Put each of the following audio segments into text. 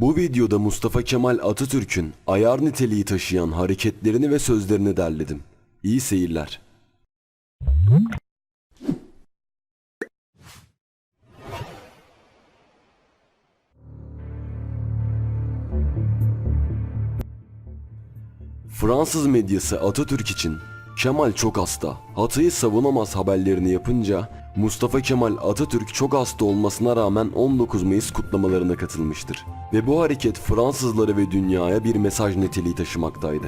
Bu videoda Mustafa Kemal Atatürk'ün ayar niteliği taşıyan hareketlerini ve sözlerini derledim. İyi seyirler. Fransız medyası Atatürk için Kemal çok hasta, Hatay'ı savunamaz haberlerini yapınca Mustafa Kemal Atatürk çok hasta olmasına rağmen 19 Mayıs kutlamalarına katılmıştır. Ve bu hareket Fransızlara ve dünyaya bir mesaj niteliği taşımaktaydı.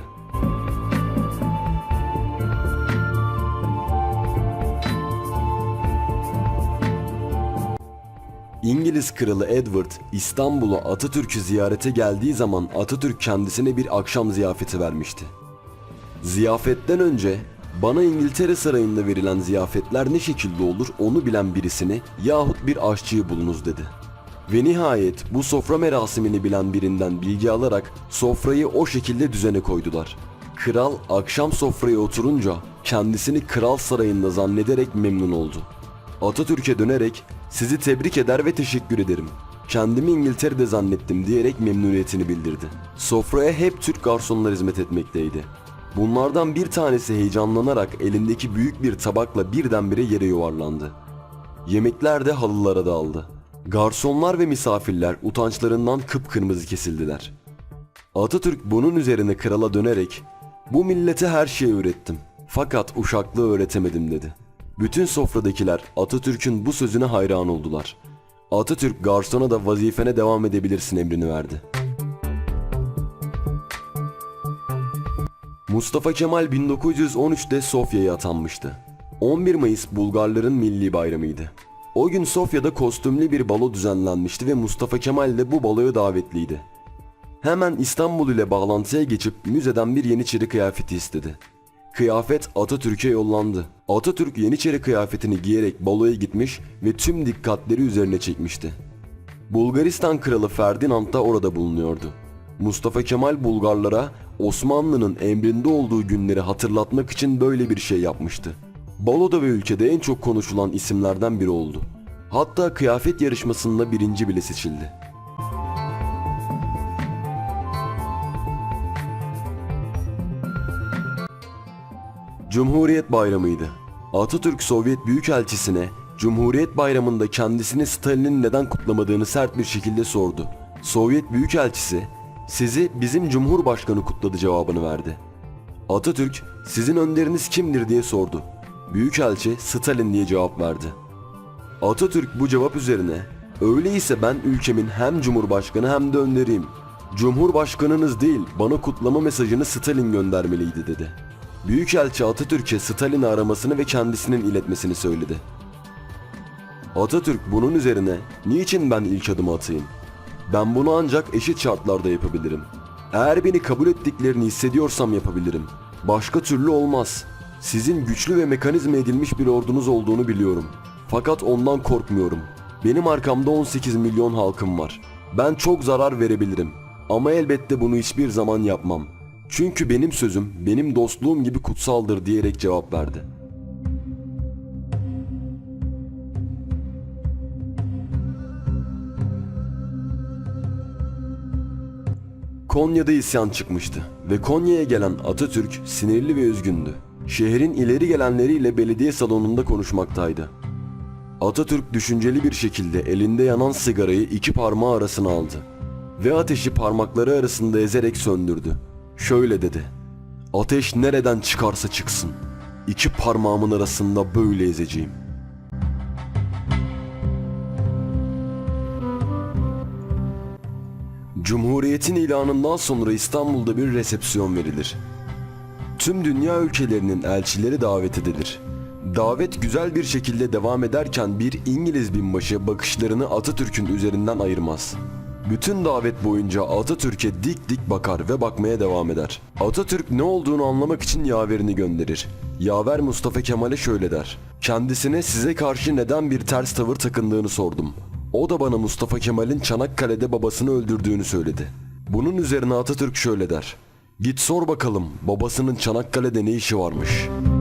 İngiliz kralı Edward İstanbul'a Atatürk'ü ziyarete geldiği zaman Atatürk kendisine bir akşam ziyafeti vermişti. Ziyafetten önce bana İngiltere Sarayı'nda verilen ziyafetler ne şekilde olur onu bilen birisini yahut bir aşçıyı bulunuz dedi. Ve nihayet bu sofra merasimini bilen birinden bilgi alarak sofrayı o şekilde düzene koydular. Kral akşam sofraya oturunca kendisini kral sarayında zannederek memnun oldu. Atatürk'e dönerek sizi tebrik eder ve teşekkür ederim. Kendimi İngiltere'de zannettim diyerek memnuniyetini bildirdi. Sofraya hep Türk garsonlar hizmet etmekteydi. Bunlardan bir tanesi heyecanlanarak elindeki büyük bir tabakla birdenbire yere yuvarlandı. Yemekler de halılara dağıldı. Garsonlar ve misafirler utançlarından kıpkırmızı kesildiler. Atatürk bunun üzerine krala dönerek bu millete her şeyi öğrettim fakat uşaklığı öğretemedim dedi. Bütün sofradakiler Atatürk'ün bu sözüne hayran oldular. Atatürk garsona da vazifene devam edebilirsin emrini verdi. Mustafa Kemal 1913'te Sofya'ya atanmıştı. 11 Mayıs Bulgarların milli bayramıydı. O gün Sofya'da kostümlü bir balo düzenlenmişti ve Mustafa Kemal de bu baloya davetliydi. Hemen İstanbul ile bağlantıya geçip müzeden bir Yeniçeri kıyafeti istedi. Kıyafet Atatürk'e yollandı. Atatürk Yeniçeri kıyafetini giyerek baloya gitmiş ve tüm dikkatleri üzerine çekmişti. Bulgaristan kralı Ferdinand da orada bulunuyordu. Mustafa Kemal Bulgarlara Osmanlı'nın emrinde olduğu günleri hatırlatmak için böyle bir şey yapmıştı. Baloda ve ülkede en çok konuşulan isimlerden biri oldu. Hatta kıyafet yarışmasında birinci bile seçildi. Cumhuriyet Bayramı'ydı. Atatürk Sovyet Büyükelçisi'ne Cumhuriyet Bayramı'nda kendisini Stalin'in neden kutlamadığını sert bir şekilde sordu. Sovyet Büyükelçisi, sizi bizim Cumhurbaşkanı kutladı cevabını verdi. Atatürk, sizin önderiniz kimdir diye sordu. Büyükelçi Stalin diye cevap verdi. Atatürk bu cevap üzerine, öyleyse ben ülkemin hem Cumhurbaşkanı hem de önderiyim. Cumhurbaşkanınız değil, bana kutlama mesajını Stalin göndermeliydi dedi. Büyükelçi Atatürk'e Stalin'i aramasını ve kendisinin iletmesini söyledi. Atatürk bunun üzerine niçin ben ilk adımı atayım? Ben bunu ancak eşit şartlarda yapabilirim. Eğer beni kabul ettiklerini hissediyorsam yapabilirim. Başka türlü olmaz. Sizin güçlü ve mekanizma edilmiş bir ordunuz olduğunu biliyorum. Fakat ondan korkmuyorum. Benim arkamda 18 milyon halkım var. Ben çok zarar verebilirim. Ama elbette bunu hiçbir zaman yapmam. Çünkü benim sözüm, benim dostluğum gibi kutsaldır diyerek cevap verdi. Konya'da isyan çıkmıştı ve Konya'ya gelen Atatürk sinirli ve üzgündü. Şehrin ileri gelenleriyle belediye salonunda konuşmaktaydı. Atatürk düşünceli bir şekilde elinde yanan sigarayı iki parmağı arasına aldı ve ateşi parmakları arasında ezerek söndürdü. Şöyle dedi. Ateş nereden çıkarsa çıksın. iki parmağımın arasında böyle ezeceğim. Cumhuriyetin ilanından sonra İstanbul'da bir resepsiyon verilir. Tüm dünya ülkelerinin elçileri davet edilir. Davet güzel bir şekilde devam ederken bir İngiliz binbaşı bakışlarını Atatürk'ün üzerinden ayırmaz. Bütün davet boyunca Atatürk'e dik dik bakar ve bakmaya devam eder. Atatürk ne olduğunu anlamak için yaverini gönderir. Yaver Mustafa Kemal'e şöyle der. Kendisine size karşı neden bir ters tavır takındığını sordum. O da bana Mustafa Kemal'in Çanakkale'de babasını öldürdüğünü söyledi. Bunun üzerine Atatürk şöyle der. Git sor bakalım babasının Çanakkale'de ne işi varmış.''